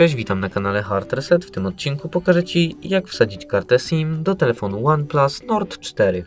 Cześć, witam na kanale Hard Reset. W tym odcinku pokażę Ci, jak wsadzić kartę SIM do telefonu OnePlus Nord 4.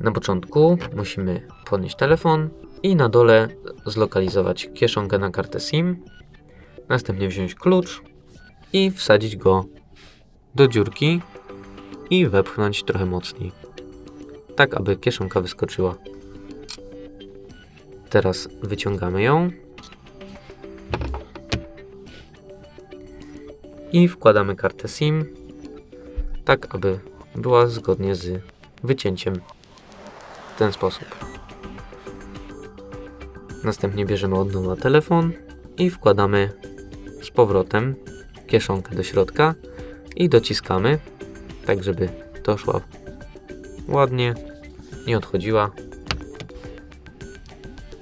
Na początku musimy podnieść telefon i na dole zlokalizować kieszonkę na kartę SIM. Następnie wziąć klucz i wsadzić go do dziurki i wepchnąć trochę mocniej. Tak, aby kieszonka wyskoczyła. Teraz wyciągamy ją i wkładamy kartę SIM, tak aby była zgodnie z wycięciem w ten sposób. Następnie bierzemy od nowa telefon i wkładamy z powrotem kieszonkę do środka i dociskamy, tak żeby doszła ładnie, nie odchodziła